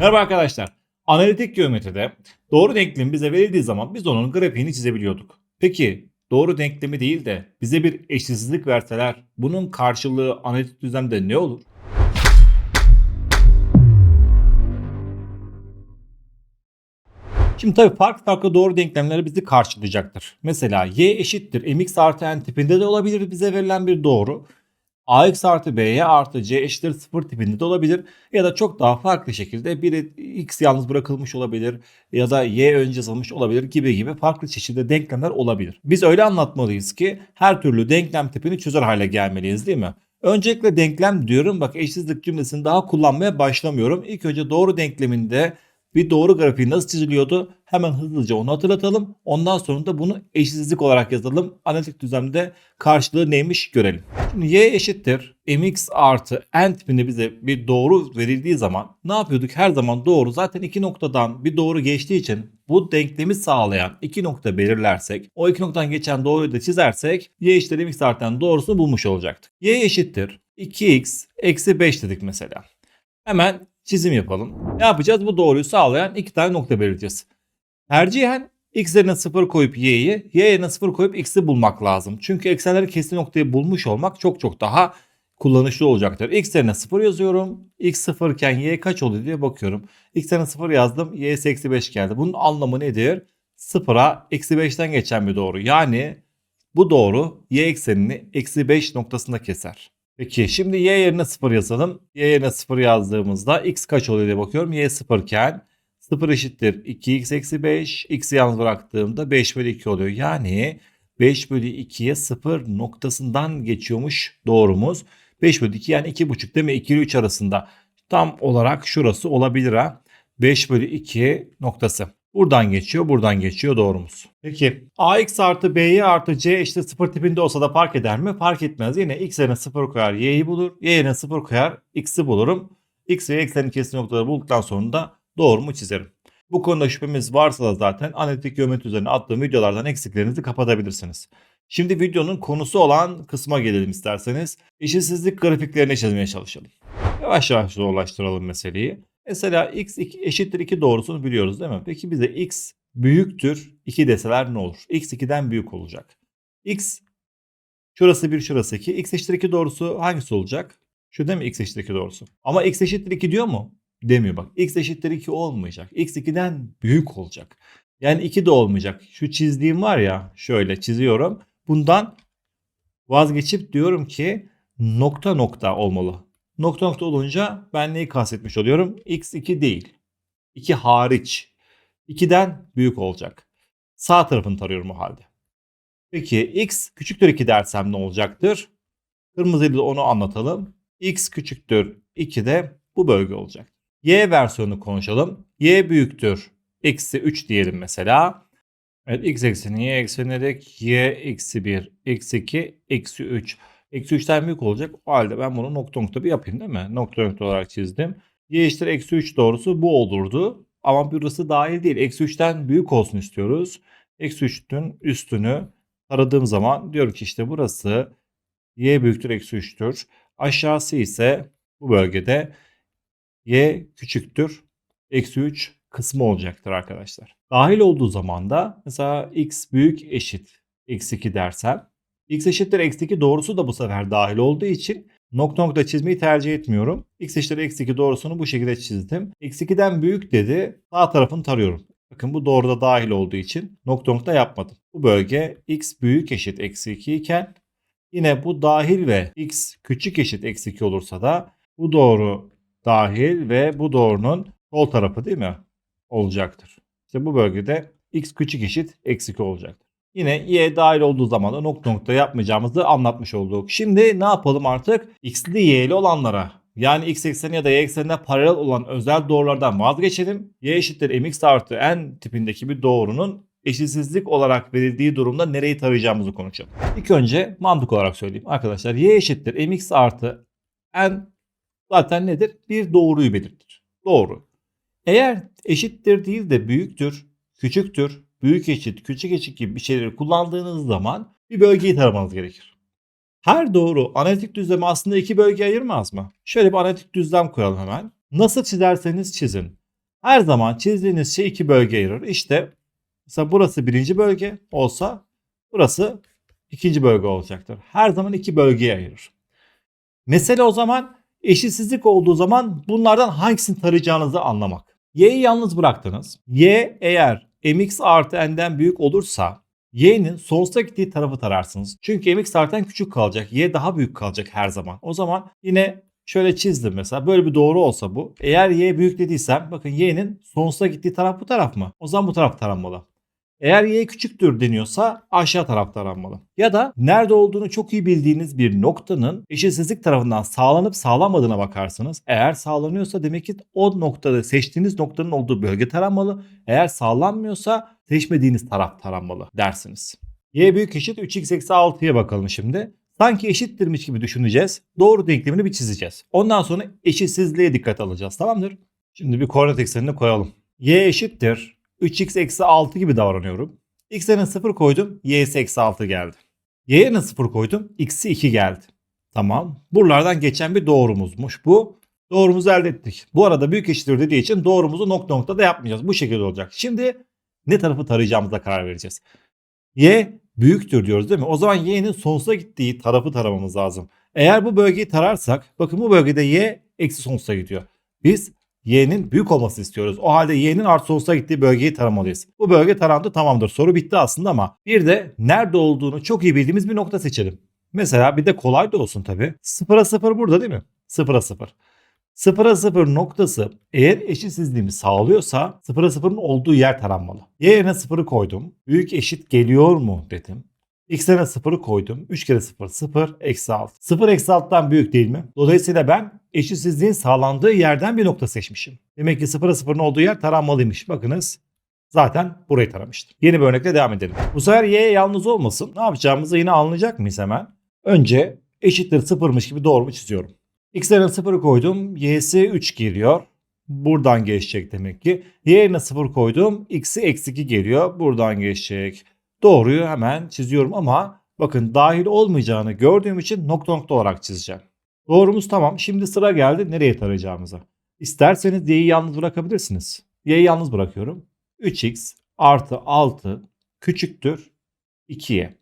Merhaba arkadaşlar. Analitik geometride doğru denklem bize verildiği zaman biz onun grafiğini çizebiliyorduk. Peki doğru denklemi değil de bize bir eşitsizlik verseler bunun karşılığı analitik düzlemde ne olur? Şimdi tabii farklı farklı doğru denklemleri bizi karşılayacaktır. Mesela y eşittir mx artı n tipinde de olabilir bize verilen bir doğru. Ax artı by artı c eşittir 0 tipinde de olabilir. Ya da çok daha farklı şekilde biri x yalnız bırakılmış olabilir ya da y önce yazılmış olabilir gibi gibi farklı çeşitli denklemler olabilir. Biz öyle anlatmalıyız ki her türlü denklem tipini çözer hale gelmeliyiz değil mi? Öncelikle denklem diyorum bak eşsizlik cümlesini daha kullanmaya başlamıyorum. İlk önce doğru denkleminde bir doğru grafiği nasıl çiziliyordu? Hemen hızlıca onu hatırlatalım. Ondan sonra da bunu eşitsizlik olarak yazalım. Analitik düzlemde karşılığı neymiş görelim. Şimdi y eşittir mx artı n tipinde bize bir doğru verildiği zaman ne yapıyorduk? Her zaman doğru zaten iki noktadan bir doğru geçtiği için bu denklemi sağlayan iki nokta belirlersek o iki noktadan geçen doğruyu da çizersek y eşittir mx artı n doğrusunu bulmuş olacaktık. y eşittir 2x eksi 5 dedik mesela. Hemen çizim yapalım. Ne yapacağız? Bu doğruyu sağlayan iki tane nokta belirleyeceğiz. Tercihen x yerine 0 koyup y'yi, y yerine 0 koyup x'i bulmak lazım. Çünkü eksenleri keskin noktayı bulmuş olmak çok çok daha kullanışlı olacaktır. x yerine 0 yazıyorum. x 0 iken y kaç oluyor diye bakıyorum. x yerine 0 yazdım. y eksi 5 geldi. Bunun anlamı nedir? 0'a eksi 5'ten geçen bir doğru. Yani bu doğru y eksenini eksi 5 noktasında keser. Peki şimdi y yerine 0 yazalım. y yerine 0 yazdığımızda x kaç oluyor diye bakıyorum. y 0 iken 0 eşittir 2x eksi 5. x'i yalnız bıraktığımda 5 bölü 2 oluyor. Yani 5 bölü 2'ye 0 noktasından geçiyormuş doğrumuz. 5 bölü 2 yani 2,5 değil mi? 2 ile 3 arasında. Tam olarak şurası olabilir ha. 5 bölü 2 noktası. Buradan geçiyor, buradan geçiyor doğrumuz. Peki ax artı by artı c işte 0 tipinde olsa da fark eder mi? Fark etmez. Yine x yerine 0 koyar y'yi bulur. Y yerine 0 koyar x'i bulurum. X ve eksenin kesin noktaları bulduktan sonra da doğrumu çizerim. Bu konuda şüphemiz varsa da zaten analitik geometri üzerine attığım videolardan eksiklerinizi kapatabilirsiniz. Şimdi videonun konusu olan kısma gelelim isterseniz. Eşitsizlik grafiklerini çizmeye çalışalım. Yavaş yavaş zorlaştıralım meseleyi. Mesela x eşittir 2 doğrusunu biliyoruz değil mi? Peki bize x büyüktür 2 deseler ne olur? x 2'den büyük olacak. x şurası 1 şurası 2. x eşittir 2 doğrusu hangisi olacak? Şu değil mi x eşittir 2 doğrusu? Ama x eşittir 2 diyor mu? Demiyor bak. x eşittir 2 olmayacak. x 2'den büyük olacak. Yani 2 de olmayacak. Şu çizdiğim var ya şöyle çiziyorum. Bundan vazgeçip diyorum ki nokta nokta olmalı. Nokta nokta olunca ben neyi kastetmiş oluyorum? x2 değil. 2 hariç. 2'den büyük olacak. Sağ tarafını tarıyorum o halde. Peki x küçüktür 2 dersem ne olacaktır? Kırmızıyla onu anlatalım. x küçüktür 2 de bu bölge olacak. Y versiyonu konuşalım. Y büyüktür. Eksi 3 diyelim mesela. Evet x ekseni y ekseni dedik. Y eksi 1, eksi 2, eksi 3. Eksi 3'ten büyük olacak. O halde ben bunu nokta nokta bir yapayım değil mi? Nokta nokta olarak çizdim. Y eşittir eksi 3 doğrusu bu olurdu. Ama burası dahil değil. Eksi 3'ten büyük olsun istiyoruz. Eksi 3'ün üstünü taradığım zaman diyor ki işte burası y büyüktür eksi 3'tür. Aşağısı ise bu bölgede y küçüktür eksi 3 kısmı olacaktır arkadaşlar. Dahil olduğu zaman da mesela x büyük eşit eksi 2 dersem x eşittir eksi 2 doğrusu da bu sefer dahil olduğu için nokta nokta çizmeyi tercih etmiyorum. x eşittir eksi 2 doğrusunu bu şekilde çizdim. Eksi 2'den büyük dedi sağ tarafını tarıyorum. Bakın bu doğruda dahil olduğu için nokta nokta yapmadım. Bu bölge x büyük eşit eksi 2 iken yine bu dahil ve x küçük eşit eksi 2 olursa da bu doğru dahil ve bu doğrunun sol tarafı değil mi? Olacaktır. İşte bu bölgede x küçük eşit eksi 2 olacaktır. Yine y dahil olduğu zaman da nokta nokta yapmayacağımızı anlatmış olduk. Şimdi ne yapalım artık? x'li y'li olanlara yani x ekseni ya da y eksenine paralel olan özel doğrulardan vazgeçelim. y eşittir mx artı n tipindeki bir doğrunun eşitsizlik olarak verildiği durumda nereyi tarayacağımızı konuşalım. İlk önce mantık olarak söyleyeyim. Arkadaşlar y eşittir mx artı n zaten nedir? Bir doğruyu belirtir. Doğru. Eğer eşittir değil de büyüktür, küçüktür, büyük eşit, küçük eşit gibi bir şeyleri kullandığınız zaman bir bölgeyi taramanız gerekir. Her doğru analitik düzlemi aslında iki bölgeye ayırmaz mı? Şöyle bir analitik düzlem koyalım hemen. Nasıl çizerseniz çizin. Her zaman çizdiğiniz şey iki bölge ayırır. İşte mesela burası birinci bölge olsa burası ikinci bölge olacaktır. Her zaman iki bölgeye ayırır. Mesele o zaman eşitsizlik olduğu zaman bunlardan hangisini tarayacağınızı anlamak. Y'yi yalnız bıraktınız. Y eğer mx artı n'den büyük olursa y'nin sonsuza gittiği tarafı tararsınız. Çünkü mx artı n küçük kalacak. Y daha büyük kalacak her zaman. O zaman yine şöyle çizdim mesela. Böyle bir doğru olsa bu. Eğer y büyük dediysem bakın y'nin sonsuza gittiği taraf bu taraf mı? O zaman bu taraf taranmalı. Eğer y küçüktür deniyorsa aşağı taraf taranmalı. Ya da nerede olduğunu çok iyi bildiğiniz bir noktanın eşitsizlik tarafından sağlanıp sağlanmadığına bakarsınız. Eğer sağlanıyorsa demek ki o noktada seçtiğiniz noktanın olduğu bölge taranmalı. Eğer sağlanmıyorsa seçmediğiniz taraf taranmalı dersiniz. y büyük eşit 3x eksi 6'ya bakalım şimdi. Sanki eşittirmiş gibi düşüneceğiz. Doğru denklemini bir çizeceğiz. Ondan sonra eşitsizliğe dikkat alacağız tamamdır. Şimdi bir koordinat eksenini koyalım. y eşittir 3x eksi 6 gibi davranıyorum. X yerine 0 koydum. Y'si eksi 6 geldi. Y yerine 0 koydum. X'i 2 geldi. Tamam. Buralardan geçen bir doğrumuzmuş bu. Doğrumuzu elde ettik. Bu arada büyük eşittir dediği için doğrumuzu nokta nokta da yapmayacağız. Bu şekilde olacak. Şimdi ne tarafı tarayacağımıza karar vereceğiz. Y büyüktür diyoruz değil mi? O zaman y'nin sonsuza gittiği tarafı taramamız lazım. Eğer bu bölgeyi tararsak bakın bu bölgede y eksi sonsuza gidiyor. Biz y'nin büyük olmasını istiyoruz. O halde y'nin artı sonsuza gittiği bölgeyi taramalıyız. Bu bölge tarandı tamamdır. Soru bitti aslında ama bir de nerede olduğunu çok iyi bildiğimiz bir nokta seçelim. Mesela bir de kolay da olsun tabii. Sıfıra sıfır burada değil mi? Sıfıra sıfır. Sıfıra sıfır noktası eğer eşitsizliğimi sağlıyorsa sıfıra sıfırın olduğu yer taranmalı. Y yerine sıfırı koydum. Büyük eşit geliyor mu dedim. X yerine sıfırı koydum. 3 kere 0 0 eksi 6. 0 eksi 6'dan büyük değil mi? Dolayısıyla ben eşitsizliğin sağlandığı yerden bir nokta seçmişim. Demek ki 0'a 0'ın olduğu yer taranmalıymış. Bakınız zaten burayı taramıştım. Yeni bir örnekle devam edelim. Bu sefer y yalnız olmasın. Ne yapacağımızı yine anlayacak mıyız hemen? Önce eşittir 0'mış gibi doğru mu çiziyorum? X yerine 0'ı koydum. Y'si 3 geliyor. Buradan geçecek demek ki. Y yerine 0 koydum. X'i eksi 2 geliyor. Buradan geçecek. Doğruyu hemen çiziyorum ama bakın dahil olmayacağını gördüğüm için nokta nokta olarak çizeceğim. Doğrumuz tamam. Şimdi sıra geldi nereye tarayacağımıza. İsterseniz y'yi yalnız bırakabilirsiniz. Y'yi yalnız bırakıyorum. 3x artı 6 küçüktür 2'ye.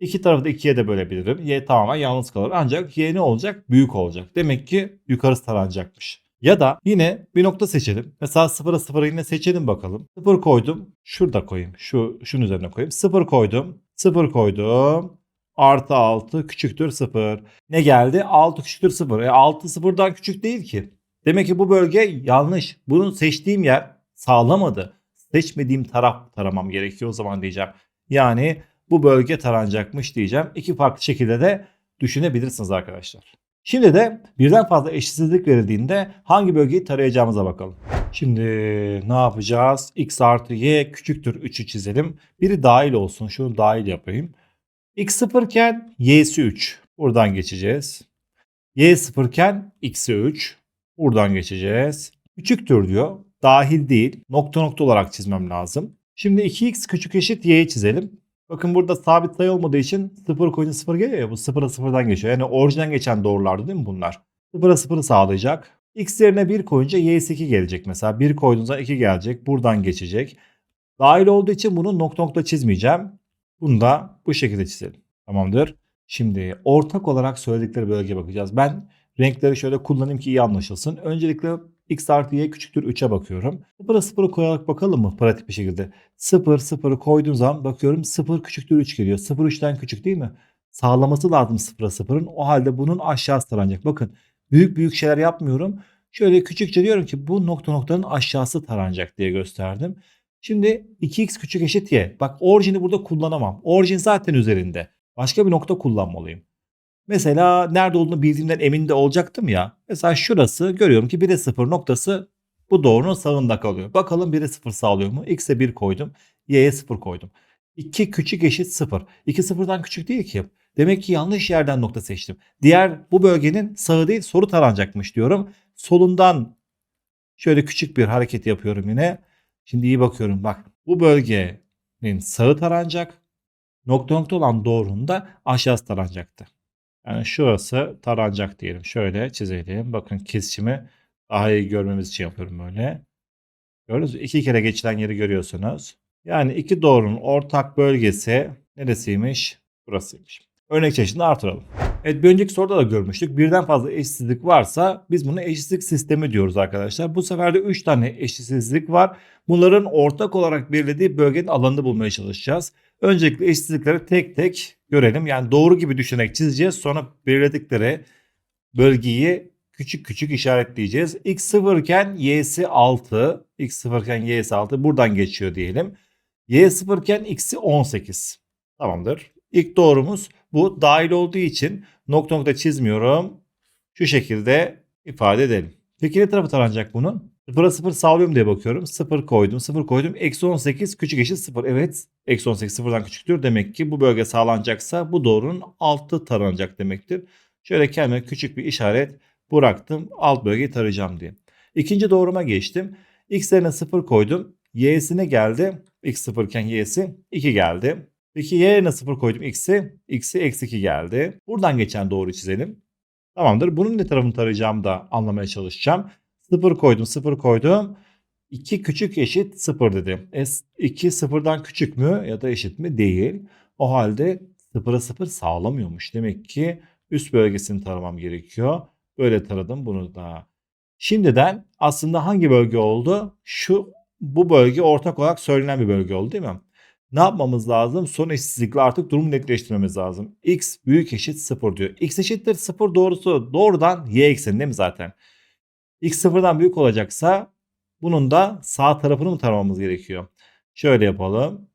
İki tarafı da 2'ye de bölebilirim. Y tamamen yalnız kalır. Ancak y ne olacak? Büyük olacak. Demek ki yukarısı taranacakmış. Ya da yine bir nokta seçelim. Mesela 0'a 0'ı yine seçelim bakalım. 0 koydum. Şurada koyayım. Şu şunun üzerine koyayım. 0 koydum. 0 koydum. Artı 6 küçüktür 0. Ne geldi? 6 küçüktür 0. E 6 0'dan küçük değil ki. Demek ki bu bölge yanlış. Bunu seçtiğim yer sağlamadı. Seçmediğim taraf taramam gerekiyor o zaman diyeceğim. Yani bu bölge taranacakmış diyeceğim. İki farklı şekilde de düşünebilirsiniz arkadaşlar. Şimdi de birden fazla eşitsizlik verildiğinde hangi bölgeyi tarayacağımıza bakalım. Şimdi ne yapacağız? x artı y küçüktür 3'ü çizelim. Biri dahil olsun. Şunu dahil yapayım. X 0 iken y'si 3. Buradan geçeceğiz. y 0 iken x'i 3. Buradan geçeceğiz. Küçüktür diyor. Dahil değil. Nokta nokta olarak çizmem lazım. Şimdi 2x küçük eşit y'yi çizelim. Bakın burada sabit sayı olmadığı için 0 koyunca 0 geliyor ya bu 0'a 0'dan geçiyor. Yani orijinden geçen doğrulardı değil mi bunlar? 0'a 0'ı sağlayacak. X yerine 1 koyunca y'si 2 gelecek mesela. 1 koyduğunuzda 2 gelecek. Buradan geçecek. Dahil olduğu için bunu nokta nokta çizmeyeceğim. Bunu da bu şekilde çizelim. Tamamdır. Şimdi ortak olarak söyledikleri bölgeye bakacağız. Ben renkleri şöyle kullanayım ki iyi anlaşılsın. Öncelikle x artı y küçüktür 3'e bakıyorum. 0'a 0'ı koyarak bakalım mı pratik bir şekilde. 0 0'ı koyduğum zaman bakıyorum 0 küçüktür 3 geliyor. 0 3'ten küçük değil mi? Sağlaması lazım 0'a 0'ın. O halde bunun aşağısı taranacak. Bakın büyük büyük şeyler yapmıyorum. Şöyle küçükçe diyorum ki bu nokta noktanın aşağısı taranacak diye gösterdim. Şimdi 2x küçük eşit y. Bak orijini burada kullanamam. Orijin zaten üzerinde. Başka bir nokta kullanmalıyım. Mesela nerede olduğunu bildiğimden emin de olacaktım ya. Mesela şurası görüyorum ki 1'e 0 noktası bu doğrunun sağında kalıyor. Bakalım 1'e 0 sağlıyor mu? X'e 1 koydum. Y'ye 0 koydum. 2 küçük eşit 0. 2 sıfırdan küçük değil ki. Demek ki yanlış yerden nokta seçtim. Diğer bu bölgenin sağı değil soru taranacakmış diyorum. Solundan şöyle küçük bir hareket yapıyorum yine. Şimdi iyi bakıyorum bak. Bu bölgenin sağı taranacak. Nokta nokta olan doğrunun da aşağısı taranacaktı. Yani şurası taranacak diyelim. Şöyle çizelim. Bakın kesişimi daha iyi görmemiz için yapıyorum böyle. Gördünüz mü? İki kere geçilen yeri görüyorsunuz. Yani iki doğrunun ortak bölgesi neresiymiş? Burasıymış. Örnek çeşidini artıralım. Evet bir önceki soruda da görmüştük. Birden fazla eşitsizlik varsa biz bunu eşitsizlik sistemi diyoruz arkadaşlar. Bu sefer de 3 tane eşitsizlik var. Bunların ortak olarak belirlediği bölgenin alanını bulmaya çalışacağız. Öncelikle eşitsizlikleri tek tek görelim. Yani doğru gibi düşünerek çizeceğiz. Sonra belirledikleri bölgeyi küçük küçük işaretleyeceğiz. X 0 iken y'si 6. X 0 iken y'si 6. Buradan geçiyor diyelim. Y 0 iken x'i 18. Tamamdır. İlk doğrumuz bu. Dahil olduğu için nokta nokta çizmiyorum. Şu şekilde ifade edelim. Peki ne tarafı taranacak bunun? 0'a 0 sağlıyorum diye bakıyorum. 0 koydum, 0 koydum. Eksi 18 küçük eşit 0. Evet, eksi 18 sıfırdan küçüktür. Demek ki bu bölge sağlanacaksa bu doğrunun altı taranacak demektir. Şöyle kendime küçük bir işaret bıraktım. Alt bölgeyi tarayacağım diye. İkinci doğruma geçtim. X'lerine 0 koydum. Y'sine geldi. X 0 iken Y'si 2 geldi. Peki Y yerine 0 koydum X'i. X'i eksi 2 geldi. Buradan geçen doğru çizelim. Tamamdır. Bunun ne tarafını tarayacağımı da anlamaya çalışacağım. 0 koydum 0 koydum. 2 küçük eşit 0 dedim. E, 2 0'dan küçük mü ya da eşit mi? Değil. O halde 0'a 0 sağlamıyormuş. Demek ki üst bölgesini taramam gerekiyor. Böyle taradım bunu da. Şimdiden aslında hangi bölge oldu? Şu bu bölge ortak olarak söylenen bir bölge oldu değil mi? Ne yapmamız lazım? Son eşitsizlikle artık durumu netleştirmemiz lazım. X büyük eşit 0 diyor. X eşittir 0 doğrusu doğrudan y ekseni değil mi zaten? X sıfırdan büyük olacaksa bunun da sağ tarafını mı taramamız gerekiyor? Şöyle yapalım.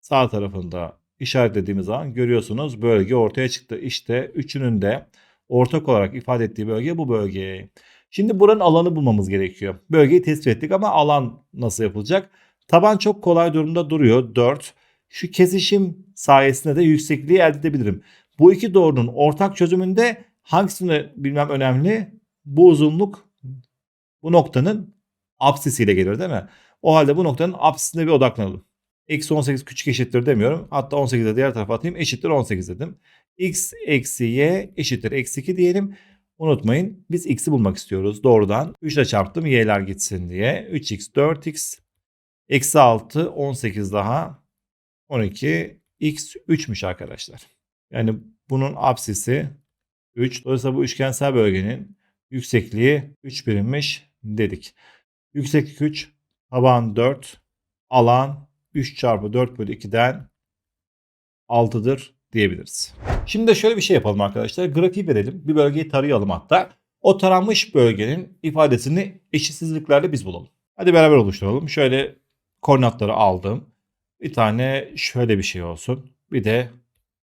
Sağ tarafında işaretlediğimiz zaman görüyorsunuz bölge ortaya çıktı. İşte üçünün de ortak olarak ifade ettiği bölge bu bölge. Şimdi buranın alanı bulmamız gerekiyor. Bölgeyi tespit ettik ama alan nasıl yapılacak? Taban çok kolay durumda duruyor. 4. Şu kesişim sayesinde de yüksekliği elde edebilirim. Bu iki doğrunun ortak çözümünde hangisini bilmem önemli? Bu uzunluk bu noktanın apsisiyle gelir değil mi? O halde bu noktanın apsisine bir odaklanalım. Eksi 18 küçük eşittir demiyorum. Hatta 18'de diğer tarafa atayım. Eşittir 18 dedim. X eksi y eşittir eksi 2 diyelim. Unutmayın biz x'i bulmak istiyoruz. Doğrudan 3 ile çarptım y'ler gitsin diye. 3x 4x eksi 6 18 daha 12 x 3'müş arkadaşlar. Yani bunun apsisi 3. Dolayısıyla bu üçgensel bölgenin yüksekliği 3 birimmiş dedik. Yükseklik 3, taban 4, alan 3 çarpı 4 bölü 2'den 6'dır diyebiliriz. Şimdi de şöyle bir şey yapalım arkadaşlar. Grafiği verelim. Bir bölgeyi tarayalım hatta. O taranmış bölgenin ifadesini eşitsizliklerle biz bulalım. Hadi beraber oluşturalım. Şöyle koordinatları aldım. Bir tane şöyle bir şey olsun. Bir de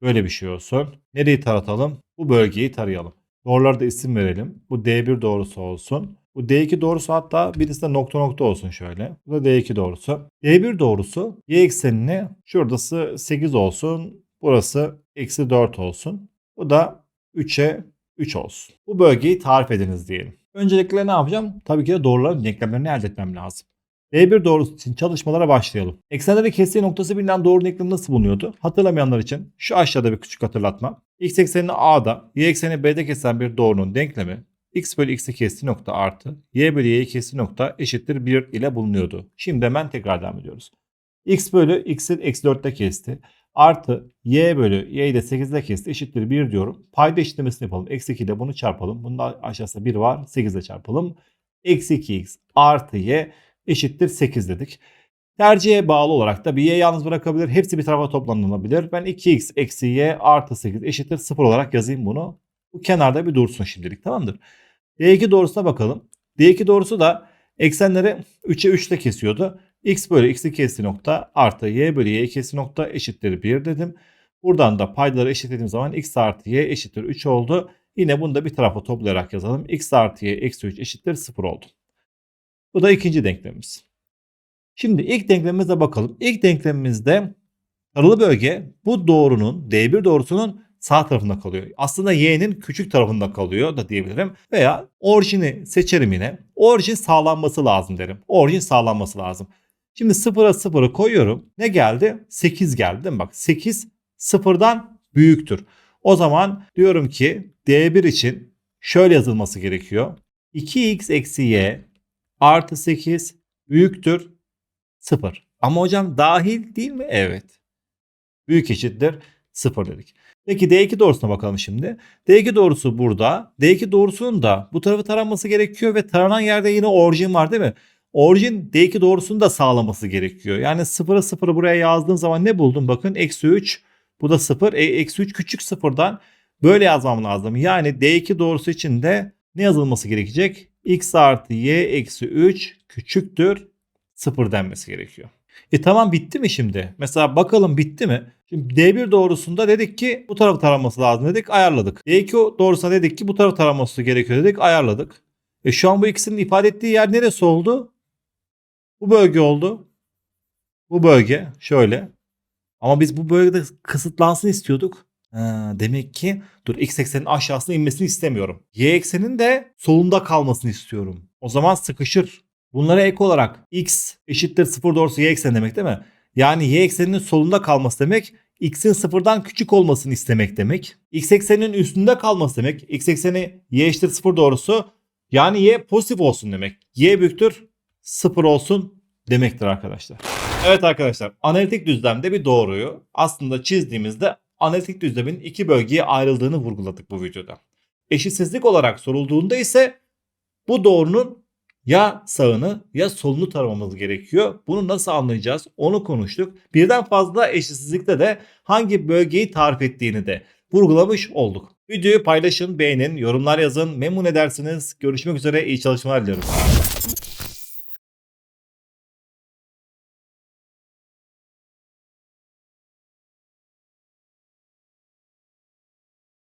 böyle bir şey olsun. Nereyi taratalım? Bu bölgeyi tarayalım. Doğrulara da isim verelim. Bu D1 doğrusu olsun. Bu D2 doğrusu hatta birisi de nokta nokta olsun şöyle. Bu da D2 doğrusu. D1 doğrusu y eksenini şuradası 8 olsun. Burası eksi 4 olsun. Bu da 3'e 3 olsun. Bu bölgeyi tarif ediniz diyelim. Öncelikle ne yapacağım? Tabii ki de doğruların denklemlerini elde etmem lazım. D1 doğrusu için çalışmalara başlayalım. Eksenleri kestiği noktası bilinen doğru denklemi nasıl bulunuyordu? Hatırlamayanlar için şu aşağıda bir küçük hatırlatma. X eksenini A'da, Y eksenini B'de kesen bir doğrunun denklemi x bölü x'i kestiği nokta artı y bölü y'yi kestiği nokta eşittir 1 ile bulunuyordu. Şimdi hemen tekrar devam ediyoruz. x bölü x'i eksi 4'te kesti. Artı y bölü y'yi de 8'de kesti eşittir 1 diyorum. Payda eşitlemesini yapalım. Eksi 2 ile bunu çarpalım. Bunda aşağısında 1 var. 8 ile çarpalım. Eksi 2x artı y eşittir 8 dedik. Tercihe bağlı olarak da bir y yalnız bırakabilir. Hepsi bir tarafa toplanılabilir. Ben 2x eksi y artı 8 eşittir 0 olarak yazayım bunu. Bu kenarda bir dursun şimdilik tamamdır. D2 doğrusuna bakalım. D2 doğrusu da eksenleri 3'e 3 ile kesiyordu. X bölü x'i kesti nokta artı y bölü y kesti nokta eşittir 1 dedim. Buradan da paydaları eşitlediğim zaman x artı y eşittir 3 oldu. Yine bunu da bir tarafa toplayarak yazalım. x artı y eksi 3 eşittir 0 oldu. Bu da ikinci denklemimiz. Şimdi ilk denklemimize bakalım. İlk denklemimizde taralı bölge bu doğrunun D1 doğrusunun sağ tarafında kalıyor. Aslında y'nin küçük tarafında kalıyor da diyebilirim. Veya orijini seçerim yine. Orijin sağlanması lazım derim. Orijin sağlanması lazım. Şimdi 0'a 0'ı koyuyorum. Ne geldi? 8 geldi değil mi? Bak 8 sıfırdan büyüktür. O zaman diyorum ki D1 için şöyle yazılması gerekiyor. 2x eksi y artı 8 büyüktür 0. Ama hocam dahil değil mi? Evet. Büyük eşittir 0 dedik. Peki D2 doğrusuna bakalım şimdi. D2 doğrusu burada. D2 doğrusunun da bu tarafı taranması gerekiyor ve taranan yerde yine orijin var değil mi? Orijin D2 doğrusunu da sağlaması gerekiyor. Yani 0'ı 0'ı buraya yazdığım zaman ne buldum? Bakın eksi 3. Bu da 0. E, eksi 3 küçük sıfırdan böyle yazmam lazım. Yani D2 doğrusu için de ne yazılması gerekecek? X artı Y eksi 3 küçüktür 0 denmesi gerekiyor. E tamam bitti mi şimdi? Mesela bakalım bitti mi? Şimdi D1 doğrusunda dedik ki bu tarafı taraması lazım dedik ayarladık. D2 doğrusunda dedik ki bu tarafı taraması gerekiyor dedik ayarladık. E şu an bu ikisinin ifade ettiği yer neresi oldu? Bu bölge oldu. Bu bölge şöyle. Ama biz bu bölgede kısıtlansın istiyorduk. Ha, demek ki dur x eksenin aşağısına inmesini istemiyorum. Y eksenin de solunda kalmasını istiyorum. O zaman sıkışır. Bunlara ek olarak x eşittir 0 doğrusu y eksen demek değil mi? Yani y ekseninin solunda kalması demek x'in sıfırdan küçük olmasını istemek demek. x ekseninin üstünde kalması demek. x ekseni y eşittir 0 doğrusu yani y pozitif olsun demek. y büyüktür 0 olsun demektir arkadaşlar. Evet arkadaşlar analitik düzlemde bir doğruyu aslında çizdiğimizde analitik düzlemin iki bölgeye ayrıldığını vurguladık bu videoda. Eşitsizlik olarak sorulduğunda ise bu doğrunun ya sağını ya solunu taramamız gerekiyor. Bunu nasıl anlayacağız onu konuştuk. Birden fazla eşitsizlikte de hangi bölgeyi tarif ettiğini de vurgulamış olduk. Videoyu paylaşın, beğenin, yorumlar yazın, memnun edersiniz. Görüşmek üzere, iyi çalışmalar diliyorum.